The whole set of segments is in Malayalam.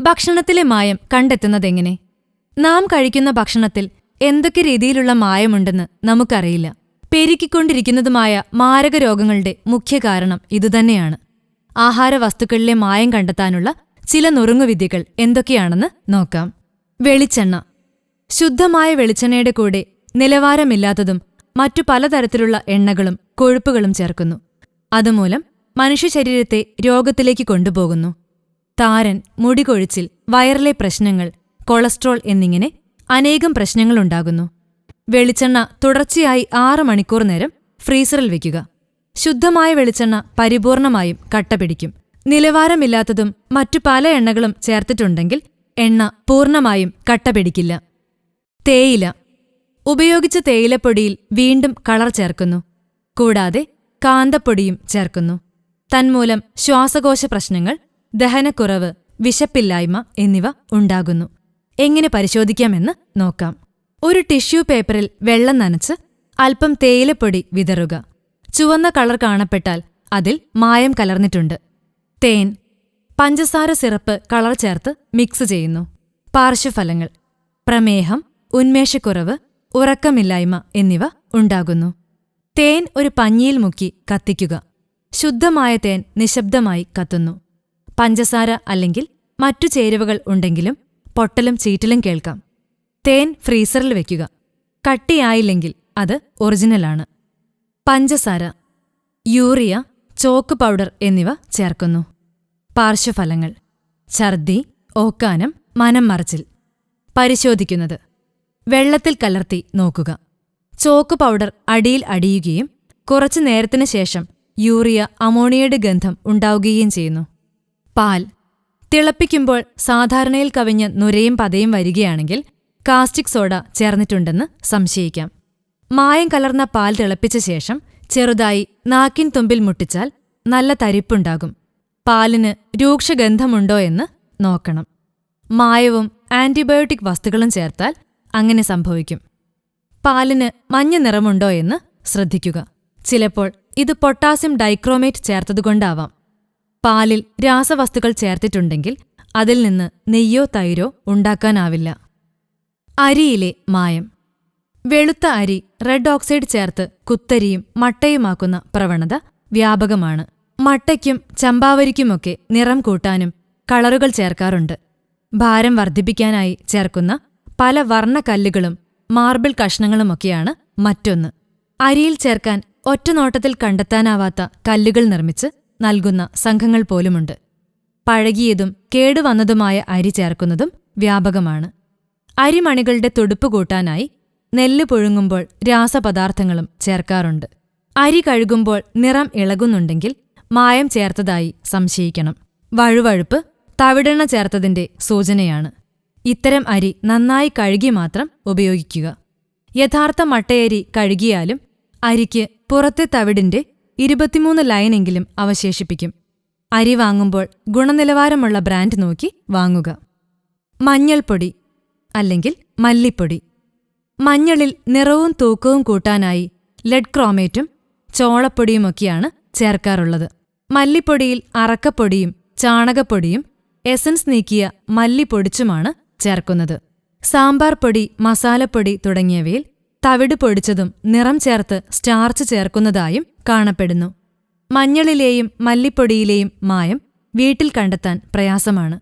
ഭക്ഷണത്തിലെ മായം കണ്ടെത്തുന്നതെങ്ങനെ? നാം കഴിക്കുന്ന ഭക്ഷണത്തിൽ എന്തൊക്കെ രീതിയിലുള്ള മായമുണ്ടെന്ന് നമുക്കറിയില്ല. പെരുക്കിക്കൊണ്ടിരിക്കുന്നതുമായ മാരക രോഗങ്ങളുടെ മുഖ്യ കാരണം ഇതുതന്നെയാണ്. ആഹാരവസ്തുക്കളിലെ മായം കണ്ടെത്താനുള്ള ചില നുറുങ്ങുവിദ്യകൾ എന്തൊക്കെയാണെന്ന് നോക്കാം. വെളിച്ചെണ്ണ. ശുദ്ധമായ വെളിച്ചെണ്ണയുടെ കൂടെ നിലവാരമില്ലാത്തതും മറ്റു പലതരത്തിലുള്ള എണ്ണകളും കൊഴുപ്പുകളും ചേർക്കുന്നു. അതുമൂലം മനുഷ്യശരീരത്തെ രോഗത്തിലേക്ക് കൊണ്ടുപോകുന്നു. താരൻ മുടികൊഴിച്ചിൽ വയറിലെ പ്രശ്നങ്ങൾ കൊളസ്ട്രോൾ എന്നിങ്ങനെ അനേകം പ്രശ്നങ്ങളുണ്ടാകുന്നു. വെളിച്ചെണ്ണ തുടർച്ചയായി ആറ് മണിക്കൂർ നേരം ഫ്രീസറിൽ വയ്ക്കുക ശുദ്ധമായ വെളിച്ചെണ്ണ പരിപൂർണമായും കട്ട പിടിക്കും. നിലവാരമില്ലാത്തതും മറ്റു പല എണ്ണകളും ചേർത്തിട്ടുണ്ടെങ്കിൽ എണ്ണ പൂർണമായും കട്ട പിടിക്കില്ല. തേയില. ഉപയോഗിച്ച തേയിലപ്പൊടിയിൽ വീണ്ടും കളർ ചേർക്കുന്നു. കൂടാതെ കാന്തപ്പൊടിയും ചേർക്കുന്നു. തന്മൂലം ശ്വാസകോശ പ്രശ്നങ്ങൾ ദഹനക്കുറവ് വിശപ്പില്ലായ്മ എന്നിവ ഉണ്ടാകുന്നു. എങ്ങനെ പരിശോധിക്കാമെന്ന് നോക്കാം. ഒരു ടിഷ്യൂ പേപ്പറിൽ വെള്ളം നനച്ച് അല്പം തേയിലപ്പൊടി വിതറുക. ചുവന്ന കളർ കാണപ്പെട്ടാൽ അതിൽ മായം കലർന്നിട്ടുണ്ട്. തേൻ പഞ്ചസാര സിറപ്പ് കളർ ചേർത്ത് മിക്സ് ചെയ്യുന്നു. പാർശ്വഫലങ്ങൾ പ്രമേഹം ഉന്മേഷക്കുറവ് ഉറക്കമില്ലായ്മ എന്നിവ ഉണ്ടാകുന്നു. തേൻ ഒരു പഞ്ഞിയിൽ മുക്കി കത്തിക്കുക. ശുദ്ധമായ തേൻ നിശബ്ദമായി കത്തുന്നു. പഞ്ചസാര അല്ലെങ്കിൽ മറ്റു ചേരുവകൾ ഉണ്ടെങ്കിലും പൊട്ടലും ചീറ്റലും കേൾക്കാം. തേൻ ഫ്രീസറിൽ വെക്കുക. കട്ടിയായില്ലെങ്കിൽ അത് ഒറിജിനലാണ് പഞ്ചസാര യൂറിയ ചോക്ക് പൗഡർ എന്നിവ ചേർക്കുന്നു. പാർശ്വഫലങ്ങൾ ഛർദി ഓക്കാനം മനം മറച്ചിൽ. പരിശോധിക്കുന്നത്. വെള്ളത്തിൽ കലർത്തി നോക്കുക. ചോക്ക് പൗഡർ അടിയിൽ അടിയുകയും കുറച്ചു നേരത്തിനു ശേഷം യൂറിയ അമോണിയയുടെ ഗന്ധം ഉണ്ടാവുകയും ചെയ്യുന്നു. പാൽ. തിളപ്പിക്കുമ്പോൾ സാധാരണയിൽ കവിഞ്ഞ് നുരയും പതയും വരികയാണെങ്കിൽ കാസ്റ്റിക് സോഡ ചേർന്നിട്ടുണ്ടെന്ന് സംശയിക്കാം. മായം കലർന്ന പാൽ തിളപ്പിച്ച ശേഷം ചെറുതായി നാക്കിൻ തുമ്പിൽ മുട്ടിച്ചാൽ നല്ല തരിപ്പുണ്ടാകും. പാലിന് രൂക്ഷഗന്ധമുണ്ടോ എന്ന് നോക്കണം. മായവും ആന്റിബയോട്ടിക് വസ്തുക്കളും ചേർത്താൽ അങ്ങനെ സംഭവിക്കും. പാലിന് മഞ്ഞ നിറമുണ്ടോ എന്ന് ശ്രദ്ധിക്കുക. ചിലപ്പോൾ ഇത് പൊട്ടാസ്യം ഡൈക്രോമേറ്റ് ചേർത്തതുകൊണ്ടാവാം. പാലിൽ രാസവസ്തുക്കൾ ചേർത്തിട്ടുണ്ടെങ്കിൽ അതിൽ നിന്ന് നെയ്യോ തൈരോ ഉണ്ടാക്കാനാവില്ല. അരിയിലെ മായം. വെളുത്ത അരി റെഡ് ഓക്സൈഡ് ചേർത്ത് കുത്തരിയും മട്ടയുമാക്കുന്ന പ്രവണത വ്യാപകമാണ്. മട്ടയ്ക്കും ചമ്പാവരിക്കുമൊക്കെ നിറം കൂട്ടാനും കളറുകൾ ചേർക്കാറുണ്ട്. ഭാരം വർദ്ധിപ്പിക്കാനായി ചേർക്കുന്ന പല വർണക്കല്ലുകളും മാർബിൾ കഷ്ണങ്ങളുമൊക്കെയാണ് മറ്റൊന്ന്. അരിയിൽ ചേർക്കാൻ ഒറ്റനോട്ടത്തിൽ കണ്ടെത്താനാവാത്ത കല്ലുകൾ നിർമ്മിച്ച് നൽകുന്ന സംഘങ്ങൾ പോലുമുണ്ട്. പഴകിയതും കേടുവന്നതുമായ അരി ചേർക്കുന്നതും വ്യാപകമാണ്. അരിമണികളുടെ തുടുപ്പ് കൂട്ടാനായി നെല്ല് പുഴുങ്ങുമ്പോൾ രാസപദാർത്ഥങ്ങളും ചേർക്കാറുണ്ട്. അരി കഴുകുമ്പോൾ നിറം ഇളകുന്നുണ്ടെങ്കിൽ മായം ചേർത്തതായി സംശയിക്കണം. വഴുവഴുപ്പ് തവിടെണ്ണ ചേർത്തതിന്റെ സൂചനയാണ്. ഇത്തരം അരി നന്നായി കഴുകി മാത്രം ഉപയോഗിക്കുക. യഥാർത്ഥ മട്ടയരി കഴുകിയാലും അരിക്ക് പുറത്തെ തവിടിന്റെ ഇരുപത്തിമൂന്ന് ലൈനെങ്കിലും അവശേഷിപ്പിക്കും. അരി വാങ്ങുമ്പോൾ ഗുണനിലവാരമുള്ള ബ്രാൻഡ് നോക്കി വാങ്ങുക. മഞ്ഞൾപ്പൊടി അല്ലെങ്കിൽ മല്ലിപ്പൊടി. മഞ്ഞളിൽ നിറവും തൂക്കവും കൂട്ടാനായി ലെഡ് ക്രോമേറ്റും ചോളപ്പൊടിയുമൊക്കെയാണ് ചേർക്കാറുള്ളത്. മല്ലിപ്പൊടിയിൽ അറക്കപ്പൊടിയും ചാണകപ്പൊടിയും എസൻസ് നീക്കിയ മല്ലി പൊടിച്ചുമാണ് ചേർക്കുന്നത്. സാമ്പാർ പൊടി മസാലപ്പൊടി തുടങ്ങിയവയിൽ തവിട് പൊടിച്ചതും നിറം ചേർത്ത് സ്റ്റാർച്ച് ചേർക്കുന്നതായും കാണപ്പെടുന്നു. മഞ്ഞളിലെയും മല്ലിപ്പൊടിയിലെയും മായം വീട്ടിൽ കണ്ടെത്താൻ പ്രയാസമാണ്.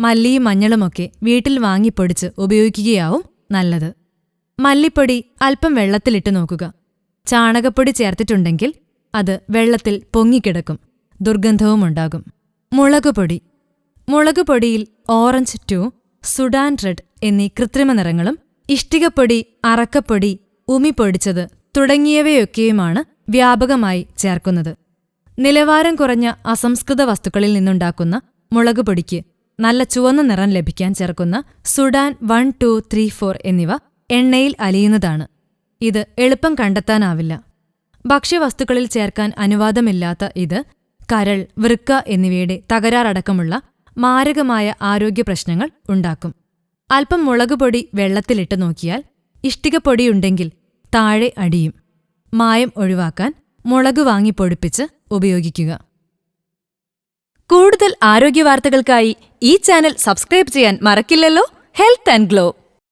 മല്ലിയും മഞ്ഞളുമൊക്കെ വീട്ടിൽ വാങ്ങിപ്പൊടിച്ച് ഉപയോഗിക്കുകയാവും നല്ലത്. മല്ലിപ്പൊടി അല്പം വെള്ളത്തിലിട്ട് നോക്കുക. ചാണകപ്പൊടി ചേർത്തിട്ടുണ്ടെങ്കിൽ അത് വെള്ളത്തിൽ പൊങ്ങിക്കിടക്കും. ദുർഗന്ധവുമുണ്ടാകും മുളകുപൊടി മുളകുപൊടിയിൽ ഓറഞ്ച് ടു സുഡാൻ റെഡ് എന്നീ കൃത്രിമ നിറങ്ങളും ഇഷ്ടികപ്പൊടി അറക്കപ്പൊടി ഉമി പൊടിച്ചത് തുടങ്ങിയവയൊക്കെയുമാണ് വ്യാപകമായി ചേർക്കുന്നത്. നിലവാരം കുറഞ്ഞ അസംസ്കൃത വസ്തുക്കളിൽ നിന്നുണ്ടാക്കുന്ന മുളക് പൊടിക്ക് നല്ല ചുവന്ന നിറം ലഭിക്കാൻ ചേർക്കുന്ന Sudan one two three four എന്നിവ എണ്ണയിൽ അലിയുന്നതാണ്. ഇത് എളുപ്പം കണ്ടെത്താനാവില്ല. ഭക്ഷ്യവസ്തുക്കളിൽ ചേർക്കാൻ അനുവാദമില്ലാത്ത ഇത് കരൾ വൃക്ക എന്നിവയുടെ തകരാറടക്കമുള്ള മാരകമായ ആരോഗ്യ പ്രശ്നങ്ങൾ ഉണ്ടാക്കും. അല്പം മുളകുപൊടി വെള്ളത്തിലിട്ട് നോക്കിയാൽ ഇഷ്ടികപ്പൊടിയുണ്ടെങ്കിൽ താഴെ അടിയും. മായം ഒഴിവാക്കാൻ മുളക് വാങ്ങി പൊടിപ്പിച്ച് ഉപയോഗിക്കുക. കൂടുതൽ ആരോഗ്യ വാർത്തകൾക്കായി ഈ ചാനൽ സബ്സ്ക്രൈബ് ചെയ്യാൻ മറക്കില്ലല്ലോ. Health and glow.